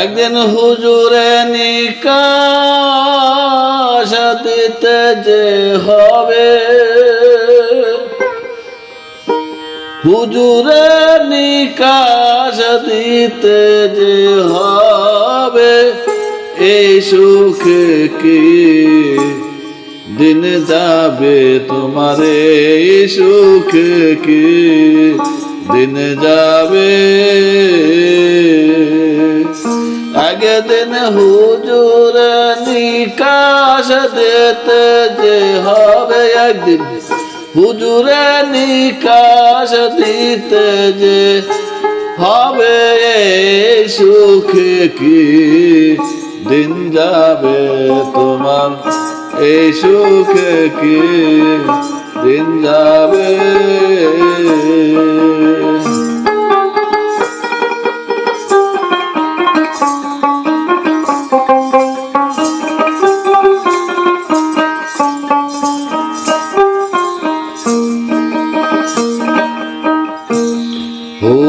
একদিন হুজুরে নিকাশ যে হবে। হুজুরে নিকাশ যে হবে, এই সুখে কি দিন যাবে তোমার? এই সুখে কি দিন যাবে? আগে দিন হুজুর নিকাশ দিতে যে হবে একদিন। হুজুরে নিকাশ দিতে যে হবে সুখে কি দিন যাবে তোমার? এই সুখে কি দিন যাবে?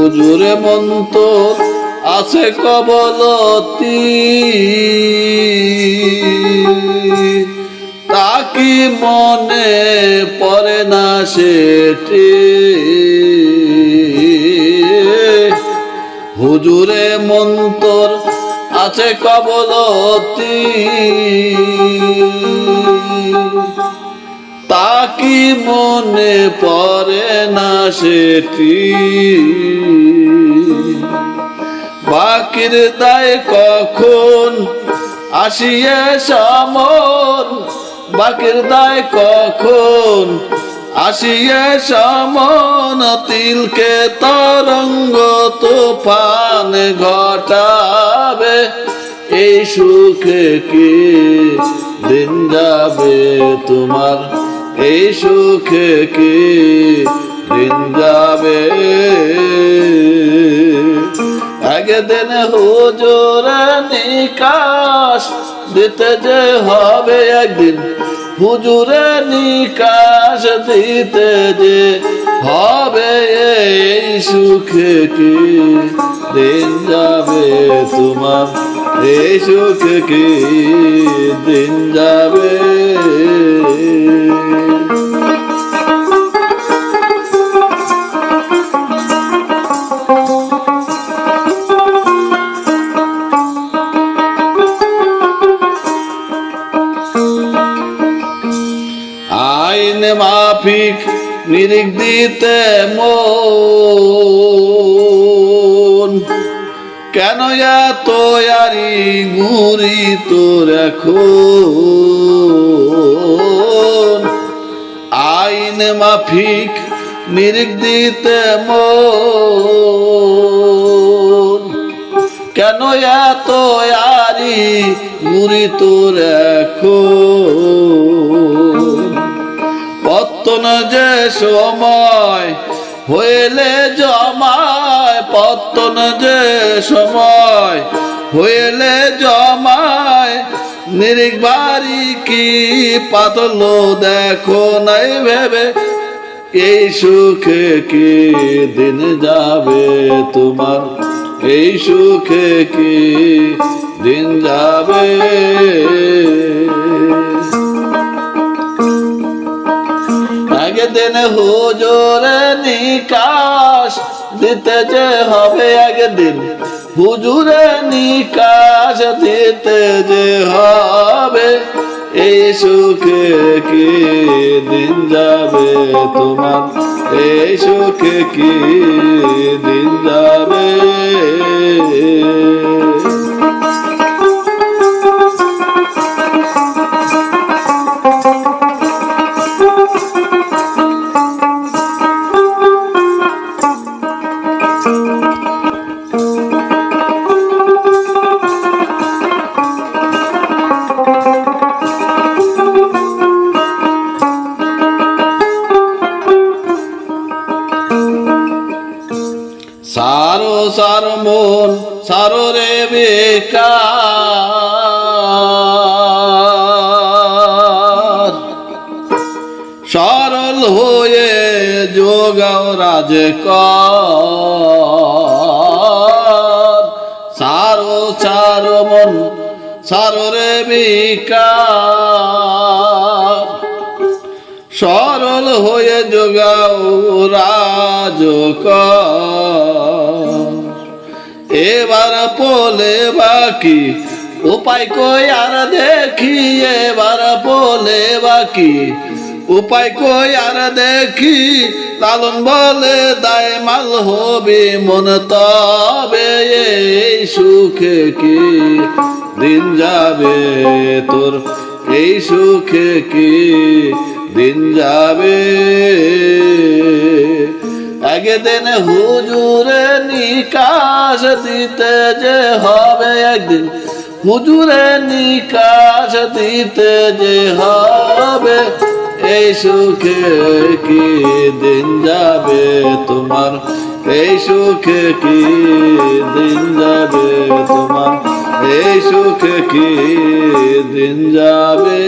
হুজুরে মন্তর আছে কবলতি। তাকি মনে পড়ে না সেটি? হুজুরে মন্তর আছে কবলতি। তাকি মনে পড়ে না সেটি। বাকির দায় কখন আসিয়ে সমন বাকির দায় কখন আসিয়ে সমন তিলকে তরঙ্গ তুফান ঘটাবে, এই সুখে কি দিন যাবে তোমার? এই সুখে কি দিন যাবে? আগে দিন হুজুর নিকাশ দিতে যে হবে একদিন, হুজুরে নিকাশ দিতে যে হবে এই সুখে কি দিন যাবে তোমার? এই সুখে কি দিন যাবে? নিরিক দিতে মন। কেন এত আরি তোর এখন? আইন মাফিক নিরিক দিতে মন। কেন এত আরি তোর এখন? পত্তন যে সময় হইলে জমায় পত্তন যে সময় হইলে জমায় নিরিক বাড়ি কি পাতলো দেখো নাই ভেবে, এই সুখে কি দিন যাবে তোমার? এই সুখে কি দিন যাবে? আগে দিন হুজুরে নিকাশ দিতে যে হবে আগে দিন হুজুরে নিকাশ দিতে যে হবে। এই সুখে কি দিন যাবে তোমার? এই সুখে কি দিন যাবে? সার মন সারো রে বেকার। সরল হয়ে যোগাও রাজ কর সারো সারো মন সারো রে বিকার। সরল হয়ে যোগাও রাজক এবার পোলে বাকি, উপায় কই আর দেখি, এবার পোলে বাকি, উপায় কই আর দেখি, লালন বলে দায় মাল হবে মন, তবে এই সুখে কি দিন যাবে তোর? এই সুখে কি দিন যাবে? একদিন হুজুরে নিকাশ দিতে যে হবে, একদিন হুজুরে নিকাশ দিতে যে হবে, এই সুখে কি দিন যাবে তোমার? এই সুখে কি দিন যাবে তোমার? এই সুখে কি দিন যাবে?